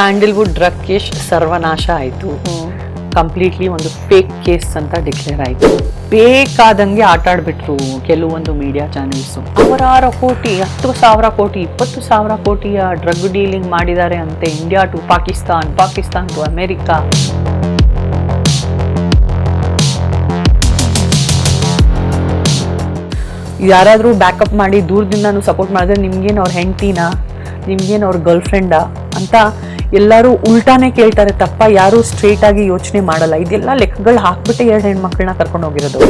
Sandalwood drug case ಸರ್ವನಾಶ ಆಯಿತು. Completely ಒಂದು ಫೇಕ್ ಕೇಸ್ ಅಂತ ಡಿಕ್ಲೇರ್ ಆಯಿತು. ಬೇಕಾದಂಗೆ ಆಟಾಡ್ಬಿಟ್ರು ಕೆಲವೊಂದು ಮೀಡಿಯಾ ಚಾನೆಲ್ಸು ಸಾವಿರಾರು ಕೋಟಿ, ಹತ್ತು ಸಾವಿರ ಕೋಟಿ, ಇಪ್ಪತ್ತು ಸಾವಿರ ಕೋಟಿಯ ಡ್ರಗ್ ಡೀಲಿಂಗ್ ಮಾಡಿದ್ದಾರೆ ಅಂತೆ India to Pakistan Pakistan to America ಯಾರಾದರೂ ಬ್ಯಾಕಪ್ ಮಾಡಿ ದೂರದಿಂದನೂ ಸಪೋರ್ಟ್ ಮಾಡಿದ್ರೆ ನಿಮ್ಗೇನು ಅವ್ರ ಹೆಂಡ್ತಿನಾ? ನಿಮ್ಗೇನು ಅವ್ರ ಗರ್ಲ್ ಫ್ರೆಂಡಾ ಅಂತ ಎಲ್ಲರೂ ಉಲ್ಟಾನೇ ಕೇಳ್ತಾರೆ, ತಪ್ಪ ಯಾರು ಸ್ಟ್ರೇಟ್ ಆಗಿ ಯೋಚನೆ ಮಾಡಲ್ಲ. ಇದೆಲ್ಲ ಲೆಕ್ಕಗಳು ಹಾಕ್ಬಿಟ್ಟೆ ಎರಡು ಹೆಣ್ಮಕ್ಳನ್ನ ಕರ್ಕೊಂಡು ಹೋಗಿರೋದು.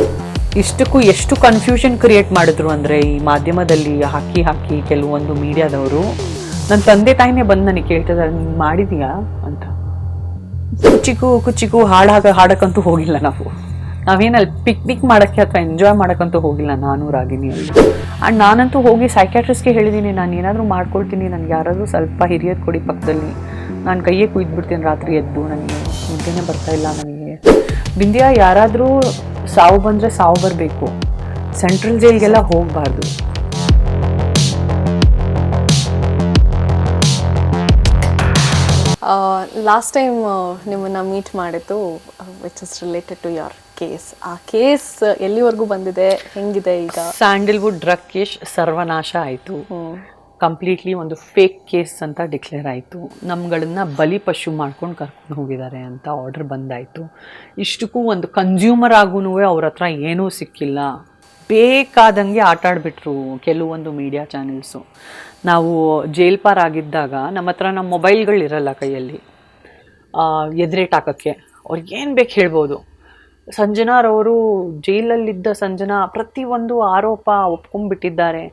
ಇಷ್ಟಕ್ಕೂ ಎಷ್ಟು ಕನ್ಫ್ಯೂಷನ್ ಕ್ರಿಯೇಟ್ ಮಾಡಿದ್ರು ಅಂದರೆ ಈ ಮಾಧ್ಯಮದಲ್ಲಿ ಹಾಕಿ ಹಾಕಿ ಕೆಲವೊಂದು ಮೀಡಿಯಾದವರು ನನ್ನ ತಂದೆ ತಾಯಿನೇ ಬಂದು ನನಗೆ ಕೇಳ್ತಿದ್ದಾರೆ ನೀನು ಮಾಡಿದೀಯಾ? ಅಂತ. ಕುಚ್ಚಿಗೂ ಕುಚ್ಚಿಗೂ ಹಾಡಾಗ ಹಾಡಕ್ಕಂತೂ ಹೋಗಿಲ್ಲ ನಾವು. ನಾವೇನಲ್ಲಿ ಪಿಕ್ನಿಕ್ ಮಾಡೋಕ್ಕೆ ಅಥವಾ ಎಂಜಾಯ್ ಮಾಡೋಕ್ಕಂತೂ ಹೋಗಿಲ್ಲ ನಾನು ರಾಗಿನಿ ಅಲ್ಲಿ. ಆ್ಯಂಡ್ ನಾನಂತೂ ಹೋಗಿ ಸೈಕ್ಯಾಟ್ರಿಸ್ಟ್ಗೆ ಹೇಳಿದ್ದೀನಿ ನಾನು ಏನಾದರೂ ಮಾಡ್ಕೊಳ್ತೀನಿ ನನಗೆ ಯಾರಾದರೂ ಸ್ವಲ್ಪ ಹಿರಿಯರು ಕೊಡಿ ಪಕ್ಕದಲ್ಲಿ. ನಾನು ಕೈಯೇ ಕುಯ್ದುಬಿಡ್ತೀನಿ ರಾತ್ರಿ ಎದ್ದು ನನಗೆ ನಿದ್ದೆನೇ ಬರ್ತಾ ಇಲ್ಲ ನನಗೆ ಬಿಂದ್ಯಾ ಯಾರಾದರೂ ಸಾವು ಬಂದರೆ ಸಾವು ಬರಬೇಕು. ಸೆಂಟ್ರಲ್ ಜೈಲ್ಗೆಲ್ಲ ಹೋಗಬಾರ್ದು. ಲಾಸ್ಟ್ ಟೈಮ್ ನಿಮ್ಮನ್ನು ಮೀಟ್ ಮಾಡಿದ್ದು which is related to your case ಆ ಕೇಸ್ ಎಲ್ಲಿವರೆಗೂ ಬಂದಿದೆ? ಹೆಂಗಿದೆ ಈಗ? ಸ್ಯಾಂಡಲ್ವುಡ್ ಡ್ರಗ್ ಕೇಸ್ ಸರ್ವನಾಶ ಆಯಿತು. ಕಂಪ್ಲೀಟ್ಲಿ ಒಂದು ಫೇಕ್ ಕೇಸ್ ಅಂತ ಡಿಕ್ಲೇರ್ ಆಯಿತು. ನಮ್ಗಳನ್ನು ಬಲಿ ಪಶು ಮಾಡ್ಕೊಂಡು ಕರ್ಕೊಂಡು ಹೋಗಿದ್ದಾರೆ ಅಂತ ಆರ್ಡರ್ ಬಂದಾಯಿತು. ಇಷ್ಟಕ್ಕೂ ಒಂದು ಕನ್ಸ್ಯೂಮರ್ ಆಗೂ ಅವ್ರ ಹತ್ರ ಏನೂ ಸಿಕ್ಕಿಲ್ಲ. ಬೇಕಾದಂಗೆ ಆಟ ಆಡ್ಬಿಟ್ರು ಕೆಲವೊಂದು ಮೀಡಿಯಾ ಚಾನೆಲ್ಸು ನಾವು ಜೈಲ್ ಪಾರ್ ಆಗಿದ್ದಾಗ ನಮ್ಮ ಹತ್ರ ನಮ್ಮ ಮೊಬೈಲ್ಗಳಿರಲ್ಲ ಕೈಯಲ್ಲಿ. ಎದ್ರೇಟ್ ಹಾಕೋಕ್ಕೆ. ಅವ್ರಿಗೆ ಏನು ಬೇಕು ಹೇಳ್ಬೋದು. ಸಂಜನಾರವರು ಜೈಲಲ್ಲಿದ್ದ ಸಂಜನಾ ಪ್ರತಿಯೊಂದು ಆರೋಪ ಒಪ್ಕೊಂಡ್ಬಿಟ್ಟಿದ್ದಾರೆ.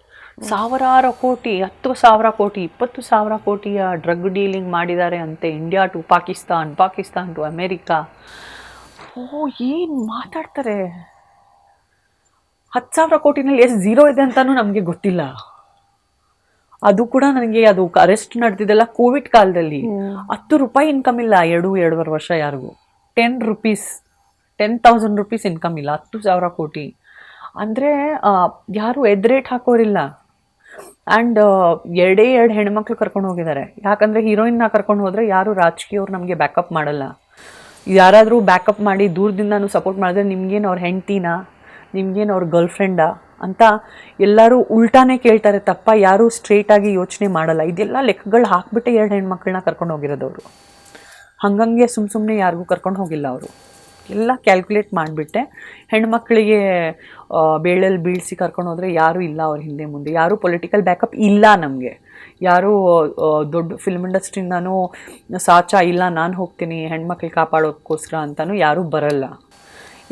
ಸಾವಿರಾರು ಕೋಟಿ ಹತ್ತು ಸಾವಿರ ಕೋಟಿ ಇಪ್ಪತ್ತು ಸಾವಿರ ಕೋಟಿಯ ಡ್ರಗ್ ಡೀಲಿಂಗ್ ಮಾಡಿದ್ದಾರೆ ಅಂತೆ India to Pakistan Pakistan to America. ಓ ಏನು ಮಾತಾಡ್ತಾರೆ? ಹತ್ತು ಸಾವಿರ ಕೋಟಿನಲ್ಲಿ ಎಷ್ಟು ಝೀರೋ ಇದೆ ಅಂತಾನೂ ನಮಗೆ ಗೊತ್ತಿಲ್ಲ. ಅದು ಕೂಡ ನನಗೆ ಅದು ಅರೆಸ್ಟ್ ನಡೆದಿದ್ದೆಲ್ಲ ಕೋವಿಡ್ ಕಾಲದಲ್ಲಿ. ಹತ್ತು ರೂಪಾಯಿ ಇನ್ಕಮ್ ಇಲ್ಲ ಎರಡು ಎರಡೂವರೆ ವರ್ಷ ಯಾರಿಗೂ. Ten rupees ten thousand rupees income ಇಲ್ಲ ಹತ್ತು ಸಾವಿರ ಕೋಟಿ. ಅಂದರೆ ಯಾರು ಎದ್ರೇಟ್ ಹಾಕೋರಿಲ್ಲ. ಆ್ಯಂಡ್ ಎರಡೇ ಎರಡು ಹೆಣ್ಮಕ್ಳು ಕರ್ಕೊಂಡು ಹೋಗಿದ್ದಾರೆ. ಯಾಕಂದರೆ ಹೀರೋಯಿನ್ನ ಕರ್ಕೊಂಡು ಹೋದರೆ ಯಾರು ರಾಜಕೀಯವ್ರು ನಮಗೆ ಬ್ಯಾಕಪ್ ಮಾಡಲ್ಲ. ಯಾರಾದರೂ ಬ್ಯಾಕಪ್ ಮಾಡಿ ದೂರದಿಂದನೂ ಸಪೋರ್ಟ್ ಮಾಡಿದ್ರೆ ನಿಮ್ಗೇನು ಅವ್ರ ಹೆಂಡ್ತಿನಾ? ನಿಮ್ಗೇನು ಅವ್ರ ಗರ್ಲ್ ಫ್ರೆಂಡಾ ಅಂತ ಎಲ್ಲರೂ ಉಲ್ಟಾನೇ ಕೇಳ್ತಾರೆ ತಪ್ಪ ಯಾರೂ ಸ್ಟ್ರೇಟಾಗಿ ಯೋಚನೆ ಮಾಡಲ್ಲ. ಇದೆಲ್ಲ ಲೆಕ್ಕಗಳು ಹಾಕ್ಬಿಟ್ಟು ಎರಡು ಹೆಣ್ಮಕ್ಳನ್ನ ಕರ್ಕೊಂಡು ಹೋಗಿರೋದವರು ಹಂಗಂಗೆ ಸುಮ್ಮ ಸುಮ್ಮನೆ ಯಾರಿಗೂ ಕರ್ಕೊಂಡು ಹೋಗಿಲ್ಲ ಅವರು. ಎಲ್ಲ ಕ್ಯಾಲ್ಕುಲೇಟ್ ಮಾಡಿಬಿಟ್ಟೆ. ಹೆಣ್ಮಕ್ಳಿಗೆ ಬೇಳಲ್ಲಿ ಬೀಳಿಸಿ ಕರ್ಕೊಂಡು ಹೋದರೆ ಯಾರೂ ಇಲ್ಲ ಅವ್ರ ಹಿಂದೆ ಮುಂದೆ. ಯಾರೂ ಪೊಲಿಟಿಕಲ್ ಬ್ಯಾಕಪ್ ಇಲ್ಲ ನಮಗೆ. ಯಾರೂ ದೊಡ್ಡ ಫಿಲ್ಮ್ ಇಂಡಸ್ಟ್ರಿಂದನೂ ಸಾಚ, ಇಲ್ಲ ನಾನು ಹೋಗ್ತೀನಿ, ಹೆಣ್ಮಕ್ಳು ಕಾಪಾಡೋಕ್ಕೋಸ್ಕರ ಅಂತಲೂ ಯಾರೂ ಬರಲ್ಲ.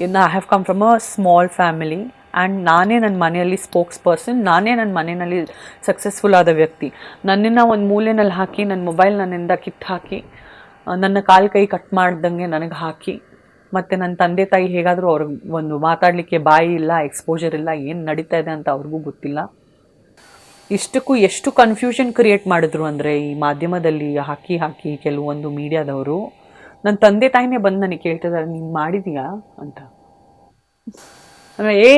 ಇನ್ನು I have come from a small family and ನಾನೇ ನನ್ನ ಮನೆಯಲ್ಲಿ ಸ್ಪೋಕ್ಸ್ ಪರ್ಸನ್ ನಾನೇ ನನ್ನ ಮನೆಯಲ್ಲಿ ಸಕ್ಸಸ್ಫುಲ್ ಆದ ವ್ಯಕ್ತಿ. ನನ್ನನ್ನು ಒಂದು ಮೂಲೆಯಲ್ಲಿ ಹಾಕಿ ನನ್ನ ಮೊಬೈಲ್ ನನ್ನಿಂದ ಕಿತ್ತು ಹಾಕಿ ನನ್ನ ಕಾಲು ಕೈ ಕಟ್ ಮಾಡ್ದಂಗೆ ನನಗೆ ಹಾಕಿ ಮತ್ತು ನನ್ನ ತಂದೆ ತಾಯಿ ಹೇಗಾದರೂ ಅವ್ರಿಗೆ ಒಂದು ಮಾತಾಡಲಿಕ್ಕೆ ಬಾಯಿ ಇಲ್ಲ ಎಕ್ಸ್ಪೋಜರ್ ಇಲ್ಲ ಏನು ನಡೀತಾ ಇದೆ ಅಂತ ಅವ್ರಿಗೂ ಗೊತ್ತಿಲ್ಲ. ಇಷ್ಟಕ್ಕೂ ಎಷ್ಟು ಕನ್ಫ್ಯೂಷನ್ ಕ್ರಿಯೇಟ್ ಮಾಡಿದ್ರು ಅಂದರೆ ಈ ಮಾಧ್ಯಮದಲ್ಲಿ ಹಾಕಿ ಹಾಕಿ ಕೆಲವೊಂದು ಮೀಡಿಯಾದವರು. ನನ್ನ ತಂದೆ ತಾಯಿನೇ ಬಂದು ನನಗೆ ಕೇಳ್ತಿದ್ದಾರೆ ನೀನು ಮಾಡಿದೀಯಾ ಅಂತ. ಏ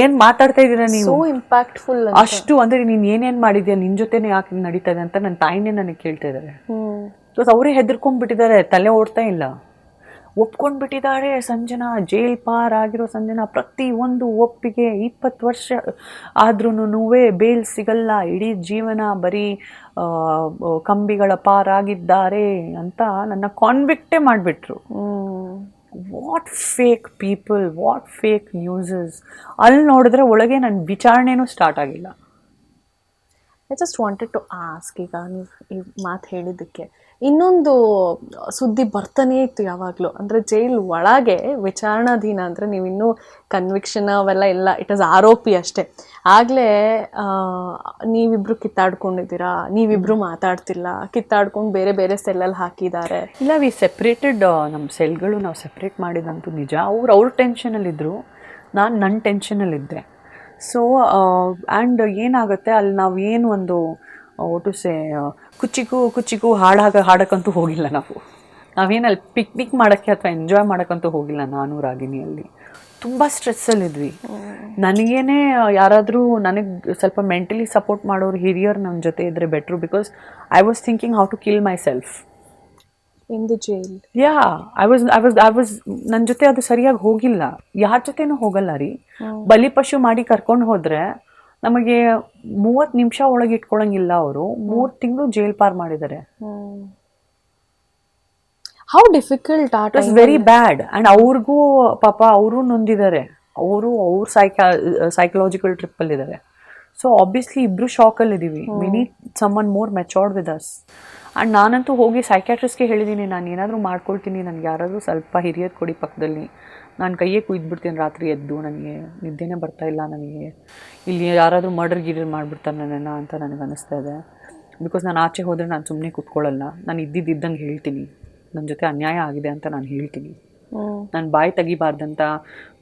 ಏನ್ ಮಾತಾಡ್ತಾ ಇದ್ದೀರಾ ನೀವು? ಇಂಪ್ಯಾಕ್ಟ್ಫುಲ್ ಅಷ್ಟು ಅಂದ್ರೆ ನೀನು ಏನೇನ್ ಮಾಡಿದ್ಯಾ ನಿನ್ನ ಜೊತೆನೇ ಯಾಕೆ ನಡೀತಾ ಇದೆ ಅಂತ ನನ್ನ ತಾಯಿನೇ ನನಗೆ ಕೇಳ್ತಾ ಇದ್ದಾರೆ ಅವರೇ ಹೆದರ್ಕೊಂಡ್ಬಿಟ್ಟಿದ್ದಾರೆ ತಲೆ ಓಡ್ತಾ ಇಲ್ಲ. ಒಪ್ಕೊಂಡ್ಬಿಟ್ಟಿದ್ದಾರೆ. ಸಂಜನಾ ಜೈಲ್ ಪಾರ್ ಆಗಿರೋ ಸಂಜನಾ ಪ್ರತಿ ಒಂದು ಒಪ್ಪಿಗೆ ಇಪ್ಪತ್ತು ವರ್ಷ ಆದ್ರೂ ಬೇಲ್ ಸಿಗಲ್ಲ. ಇಡೀ ಜೀವನ ಬರೀ ಕಂಬಿಗಳ ಪಾರಾಗಿದ್ದಾರೆ ಅಂತ ನನ್ನ ಕಾನ್ವಿಕ್ಟೇ ಮಾಡಿಬಿಟ್ರು. What fake people what fake newses ಅಲ್ಲಿ ನೋಡಿದ್ರೆ ಒಳಗೆ ನನ್ನ ವಿಚಾರಣೆನೂ ಸ್ಟಾರ್ಟ್ ಆಗಿಲ್ಲ. I just wanted to ask ಈಗ ನೀವು ಈ ಮಾತು ಹೇಳಿದ್ದಕ್ಕೆ ಇನ್ನೊಂದು ಸುದ್ದಿ ಬರ್ತಾನೇ ಇತ್ತು ಯಾವಾಗಲೂ. ಅಂದರೆ ಜೈಲ್ ಒಳಗೆ ವಿಚಾರಣಾಧೀನ ಅಂದರೆ ನೀವು ಇನ್ನೂ ಕನ್ವಿಕ್ಷನ್ ಅವೆಲ್ಲ ಇಲ್ಲ. ಇಟ್ ಇಸ್ ಆರೋಪಿ ಅಷ್ಟೇ. ಆಗಲೇ ನೀವಿಬ್ರು ಕಿತ್ತಾಡ್ಕೊಂಡಿದ್ದೀರಾ? ನೀವಿಬ್ರು ಮಾತಾಡ್ತಿಲ್ಲ. ಕಿತ್ತಾಡ್ಕೊಂಡು ಬೇರೆ ಬೇರೆ ಸೆಲ್ಲಲ್ಲಿ ಹಾಕಿದ್ದಾರೆ. ಇಲ್ಲ ವಿ ಸೆಪ್ರೇಟೆಡ್ ನಮ್ಮ ಸೆಲ್ಗಳು ನಾವು ಸೆಪ್ರೇಟ್ ಮಾಡಿದಂತೂ ನಿಜ. ಅವ್ರು ಅವ್ರ ಟೆನ್ಷನಲ್ಲಿದ್ದರು ನಾನು ನನ್ನ ಟೆನ್ಷನಲ್ಲಿದ್ದೆ ಸೊ ಆ್ಯಂಡ್ ಏನಾಗುತ್ತೆ? ಅಲ್ಲಿ ನಾವು ಏನು ಒಂದು ಒಟ್ಟು ಸೇ ಕುಚಿಗೂ ಕುಚ್ಚಿಗೂ ಹಾಡಾಗ ಹಾಡಕ್ಕಂತೂ ಹೋಗಿಲ್ಲ ನಾವು. ನಾವೇನಲ್ಲಿ ಪಿಕ್ನಿಕ್ ಮಾಡೋಕ್ಕೆ ಅಥವಾ ಎಂಜಾಯ್ ಮಾಡೋಕ್ಕಂತೂ ಹೋಗಿಲ್ಲ ನಾನು ರಾಗಿಣಿಯಲ್ಲಿ. ತುಂಬ ಸ್ಟ್ರೆಸ್ಸಲ್ಲಿದ್ವಿ ನನಗೇನೆ ಯಾರಾದರೂ ನನಗೆ ಸ್ವಲ್ಪ ಮೆಂಟಲಿ ಸಪೋರ್ಟ್ ಮಾಡೋರು ಹಿರಿಯರು ನನ್ನ ಜೊತೆ ಇದ್ದರೆ better because I was thinking how to kill myself in the jail yeah I was I was I was ನನ್ನ ಜೊತೆ ಅದು ಸರಿಯಾಗಿ ಹೋಗಿಲ್ಲ. ಯಾರ ಜೊತೆನೂ ಹೋಗಲ್ಲ ರೀ. ಬಲಿಪಶು ಮಾಡಿ ಕರ್ಕೊಂಡು ಹೋದ್ರೆ ನಮಗೆ ಮೂವತ್ತು ನಿಮಿಷ ಒಳಗೆ ಇಟ್ಕೊಳಂಗಿಲ್ಲ ಅವರು. ಮೂರು ತಿಂಗಳು ಜೈಲ್ ಪಾರ್ ಮಾಡಿದ್ದಾರೆ how difficult it is very bad and ಅವ್ರಿಗೂ ಪಾಪ ಅವರು ನೊಂದಿದ್ದಾರೆ ಅವರು ಅವ್ರ ಸೈಕಾ ಸೈಕಲಾಜಿಕಲ್ ಟ್ರಿಪ್ಪಲ್ಲಿದ್ದಾರೆ ಸೊ ಆಬ್ವಿಯಸ್ಲಿ ಇಬ್ರು ಶಾಕಲ್ಲಿ ಇದ್ದೀವಿ we need someone more matured with us and ನಾನಂತೂ ಹೋಗಿ ಸೈಕ್ಯಾಟ್ರಿಸ್ಟ್ಗೆ ಹೇಳಿದ್ದೀನಿ ನಾನು ಏನಾದರೂ ಮಾಡ್ಕೊಳ್ತೀನಿ ನನಗೆ ಯಾರಾದರೂ ಸ್ವಲ್ಪ ಹಿರಿಯರು ಕೊಡಿ ಪಕ್ಕದಲ್ಲಿ. ನಾನು ಕೈಯೇ ಕುಯ್ದುಬಿಡ್ತೀನಿ ರಾತ್ರಿ ಎದ್ದು ನನಗೆ ನಿದ್ದೆನೇ ಬರ್ತಾ ಇಲ್ಲ ನನಗೆ. ಇಲ್ಲಿ ಯಾರಾದರೂ ಮರ್ಡರ್ ಗಿಡರ್ ಮಾಡಿಬಿಡ್ತಾರೆ ನನ್ನನ್ನು ಅಂತ ನನಗೆ ಅನ್ನಿಸ್ತಾ ಇದೆ. ಬಿಕಾಸ್ ನಾನು ಆಚೆ ಹೋದರೆ ನಾನು ಸುಮ್ಮನೆ ಕೂತ್ಕೊಳ್ಳಲ್ಲ ನಾನು ಇದ್ದಿದ್ದಂಗೆ ಹೇಳ್ತೀನಿ. ನನ್ನ ಜೊತೆ ಅನ್ಯಾಯ ಆಗಿದೆ ಅಂತ ನಾನು ಹೇಳ್ತೀನಿ. ನಾನು ಬಾಯಿ ತೆಗಿಬಾರ್ದಂತ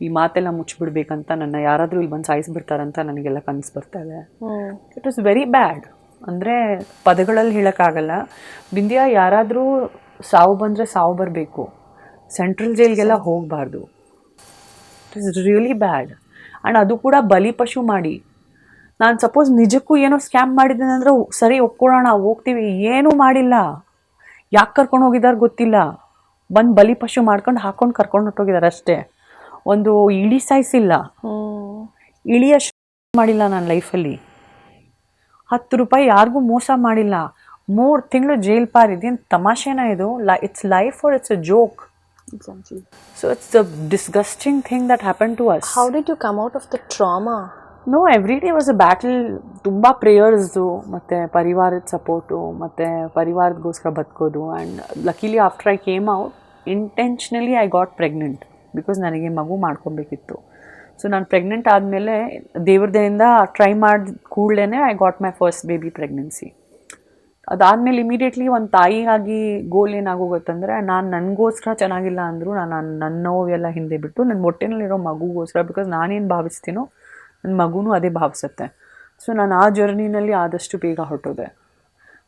ಈ ಮಾತೆಲ್ಲ ಮುಚ್ಚಿಬಿಡ್ಬೇಕಂತ ನನ್ನ ಯಾರಾದರೂ ಇಲ್ಲಿ ಬಂದು ಸಾಯಿಸ್ಬಿಡ್ತಾರಂತ ನನಗೆಲ್ಲ ಕನಸು ಬರ್ತಾ ಇದೆ. ಇಟ್ ವಾಸ್ ವೆರಿ ಬ್ಯಾಡ್ ಅಂದರೆ ಪದಗಳಲ್ಲಿ ಹೇಳೋಕ್ಕಾಗಲ್ಲ. ಬಿಂದ್ಯಾ ಯಾರಾದರೂ ಸಾವು ಬಂದರೆ ಸಾವು ಬರಬೇಕು. ಸೆಂಟ್ರಲ್ ಜೈಲ್ಗೆಲ್ಲ ಹೋಗಬಾರ್ದು. It is really bad and ಅದು ಕೂಡ ಬಲಿಪಶು ಮಾಡಿ. ನಾನು ಸಪೋಸ್ ನಿಜಕ್ಕೂ ಏನೋ ಸ್ಕ್ಯಾಮ್ ಮಾಡಿದ್ದೇನೆ ಅಂದರೆ ಸರಿ ಒಪ್ಕೊಳ್ಳೋಣ ಹೋಗ್ತೀವಿ. ಏನೂ ಮಾಡಿಲ್ಲ. ಯಾಕೆ ಕರ್ಕೊಂಡು ಹೋಗಿದ್ದಾರೆ ಗೊತ್ತಿಲ್ಲ. ಬಂದು ಬಲಿಪಶು ಮಾಡ್ಕೊಂಡು ಹಾಕೊಂಡು ಕರ್ಕೊಂಡು ಹೊಟ್ಟೋಗಿದ್ದಾರೆ ಅಷ್ಟೇ. ಒಂದು ಇಳಿ ಸಾಯಿಸಿಲ್ಲ. ಇಳಿಯಷ್ಟು ಮಾಡಿಲ್ಲ ನನ್ನ ಲೈಫಲ್ಲಿ ಹತ್ತು ರೂಪಾಯಿ ಯಾರಿಗೂ ಮೋಸ ಮಾಡಿಲ್ಲ. ಮೂರು ತಿಂಗಳು ಜೈಲ್ ಪಾರ್ ಇದೇನು ತಮಾಷೆನ ಇದು? ಲೈ it's life or it's a joke so it's the disgusting thing that happened to us. How did you come out of the trauma? No every day was a battle ತುಂಬ ಪ್ರೇಯರ್ಸ್ದು ಮತ್ತು ಪರಿವಾರದ ಸಪೋರ್ಟು ಮತ್ತು ಪರಿವಾರದಗೋಸ್ಕರ ಬದುಕೋದು and luckily after I came out intentionally I got pregnant because ನನಗೆ ಮಗು ಮಾಡ್ಕೊಬೇಕಿತ್ತು. So ನಾನು ಪ್ರೆಗ್ನೆಂಟ್ ಆದಮೇಲೆ ದೇವ್ರದೆಯಿಂದ ಟ್ರೈ ಮಾಡಿದ ಕೂಡಲೇ I got my first baby pregnancy ಅದಾದಮೇಲೆ ಇಮಿಡಿಯೇಟ್ಲಿ ಒಂದು ತಾಯಿಯಾಗಿ ಗೋಲ್ ಏನಾಗೋಗುತ್ತಂದರೆ, ನಾನು ನನಗೋಸ್ಕರ ಚೆನ್ನಾಗಿಲ್ಲ ಅಂದರೂ ನಾನು ನನ್ನ ನೋವೆಲ್ಲ ಹಿಂದೆ ಬಿಟ್ಟು ನನ್ನ ಮೊಟ್ಟೆನಲ್ಲಿರೋ ಮಗುಗೋಸ್ಕರ ಬಿಕಾಸ್ ನಾನೇನು ಭಾವಿಸ್ತೀನೋ ನನ್ನ ಮಗುನೂ ಅದೇ ಭಾವಿಸುತ್ತೆ. ಸೊ ನಾನು ಆ ಜರ್ನಿನಲ್ಲಿ ಆದಷ್ಟು ಬೇಗ ಹೊರಟೋದೆ.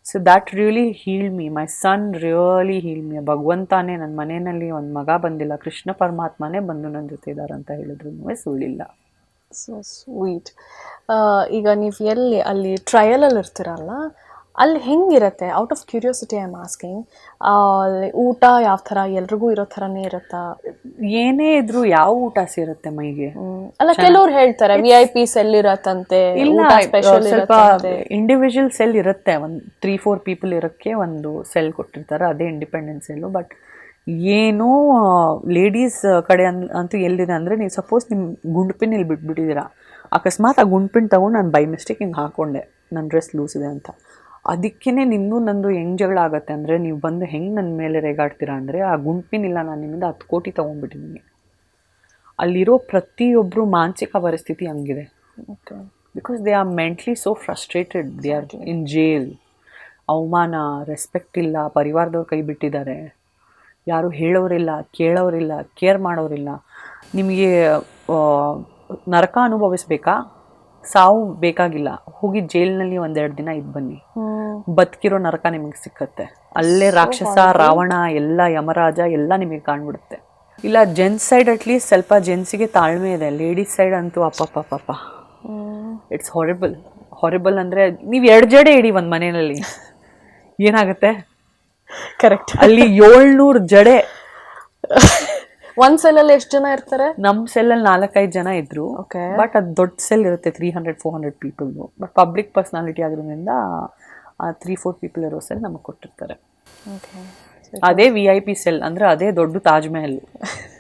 So that really heal me my son really heal me ಭಗವಂತಾನೇ ನನ್ನ ಮನೆಯಲ್ಲಿ ಒಂದು ಮಗ ಬಂದಿಲ್ಲ, ಕೃಷ್ಣ ಪರಮಾತ್ಮನೇ ಬಂದು ನನ್ನ ಜೊತೆ ಇದ್ದಾರೆ ಅಂತ ಹೇಳಿದ್ರು ಸುಳ್ಳಿಲ್ಲ. ಸೊ ಸ್ವೀಟ್ ಈಗ ನೀವು ಎಲ್ಲಿ, ಅಲ್ಲಿ ಟ್ರಯಲಲ್ಲಿ ಇರ್ತೀರಲ್ಲ ಅಲ್ಲಿ ಹೆಂಗಿರತ್ತೆ? Out of curiosity I am asking ಊಟ ಯಾವ ಥರ ಎಲ್ರಿಗೂ ಇರೋ ಥರನೇ ಇರುತ್ತಾ? ಏನೇ ಇದ್ರೂ ಯಾವ ಊಟ ಸೇರುತ್ತೆ ಮೈಗೆ? ಅಲ್ಲ ಕೆಲವ್ರು ಹೇಳ್ತಾರೆ ವಿ ಐ ಪಿ ಸೆಲ್ ಇರತ್ತಂತೆ ಇಲ್ಲ ಸ್ವಲ್ಪ ಇಂಡಿವಿಜುವಲ್ ಸೆಲ್ ಇರುತ್ತೆ. ಒಂದು ತ್ರೀ ಫೋರ್ ಪೀಪಲ್ ಇರೋಕ್ಕೆ ಒಂದು ಸೆಲ್ ಕೊಟ್ಟಿರ್ತಾರೆ ಅದೇ ಇಂಡಿಪೆಂಡೆನ್ಸ್ ಸೆಲ್ಲು ಬಟ್ ಏನೋ ಲೇಡೀಸ್ ಕಡೆ ಅನ್ ಅಂತೂ ಎಲ್ಲಿದೆ ಅಂದರೆ ನೀವು ಸಪೋಸ್ ನಿಮ್ಮ ಗುಂಡ್ಪಿನ್ ಇಲ್ಲಿ ಬಿಟ್ಬಿಟ್ಟಿದ್ದೀರಾ. ಅಕಸ್ಮಾತ್ ಆ ಗುಂಡ್ಪಿನ್ ತಗೊಂಡು ನಾನು ಬೈ ಮಿಸ್ಟೇಕ್ ಹಿಂಗೆ ಹಾಕ್ಕೊಂಡೆ ನನ್ನ ಡ್ರೆಸ್ ಲೂಸ್ ಇದೆ ಅಂತ. ಅದಕ್ಕೇ ನಿನ್ನೂ ನಂದು ಹೆಂಗೆ ಜಗಳ ಆಗುತ್ತೆ ಅಂದರೆ ನೀವು ಬಂದು ಹೆಂಗೆ ನನ್ನ ಮೇಲೆ ರೇಗಾಡ್ತೀರಾ ಅಂದರೆ ಆ ಗುಂಪಿನಿಲ್ಲ ನಾನು ನಿಮ್ಮಿಂದ ಹತ್ತು ಕೋಟಿ ತೊಗೊಂಡ್ಬಿಟ್ಟಿದ್ದೀನಿ ಅಲ್ಲಿರೋ ಪ್ರತಿಯೊಬ್ಬರು ಮಾನಸಿಕ ಪರಿಸ್ಥಿತಿ ಹಂಗಿದೆ. Because they are mentally so frustrated they are in jail ಅವಮಾನ ರೆಸ್ಪೆಕ್ಟ್ ಇಲ್ಲ ಪರಿವಾರದವ್ರು ಕೈ ಬಿಟ್ಟಿದ್ದಾರೆ. ಯಾರು ಹೇಳೋರಿಲ್ಲ ಕೇಳೋರಿಲ್ಲ ಕೇರ್ ಮಾಡೋರಿಲ್ಲ. ನಿಮಗೆ ನರಕ ಅನುಭವಿಸ್ಬೇಕಾ? ಸಾವು ಬೇಕಾಗಿಲ್ಲ. ಹೋಗಿ ಜೈಲ್ನಲ್ಲಿ ಒಂದೆರಡು ದಿನ ಇದ್ ಬನ್ನಿ. ಬದುಕಿರೋ ನರಕ ನಿಮಗೆ ಸಿಕ್ಕತ್ತೆ. ಅಲ್ಲೇ ರಾಕ್ಷಸ ರಾವಣ ಎಲ್ಲ ಯಮರಾಜ ಎಲ್ಲ ನಿಮಗೆ ಕಾಣ್ಬಿಡುತ್ತೆ. ಇಲ್ಲ ಜೆಂಟ್ಸ್ ಸೈಡ್ ಅಟ್ಲೀಸ್ಟ್ ಸ್ವಲ್ಪ ಜೆಂಟ್ಸಿಗೆ ತಾಳ್ಮೆ ಇದೆ. ಲೇಡೀಸ್ ಸೈಡ್ ಅಂತೂ ಅಪ್ಪಪ್ಪ ಇಟ್ಸ್ ಹಾರಿಬಲ್ ಹಾರಿಬಲ್ ಅಂದರೆ ನೀವು ಎರಡು ಜಡೆ ಇಡಿ ಒಂದು ಮನೆಯಲ್ಲಿ. ಏನಾಗುತ್ತೆ? ಕರೆಕ್ಟ್ ಅಲ್ಲಿ ಏಳ್ನೂರು ಜಡೆ ಒಂದ್ ಸೆಲ್ ಅಲ್ಲಿ ಎಷ್ಟು ಜನ ಇರ್ತಾರೆ? ನಮ್ ಸೆಲ್ ಅಲ್ಲಿ ನಾಲ್ಕೈದು ಜನ ಇದ್ರು. ಬಟ್ ಅದು ದೊಡ್ಡ ಸೆಲ್ ಇರುತ್ತೆ three hundred four hundred people but public personality ಆಗಿರೋದ್ರಿಂದ ಆ ತ್ರೀ ಫೋರ್ ಪೀಪಲ್ ಇರೋ ಸೆಲ್ ನಮಗೆ ಕೊಟ್ಟಿರ್ತಾರೆ. ಅದೇ ವಿ ಐ ಪಿ ಸೆಲ್ ಅಂದ್ರೆ ಅದೇ ದೊಡ್ಡ ತಾಜ್ ಮಹಲ್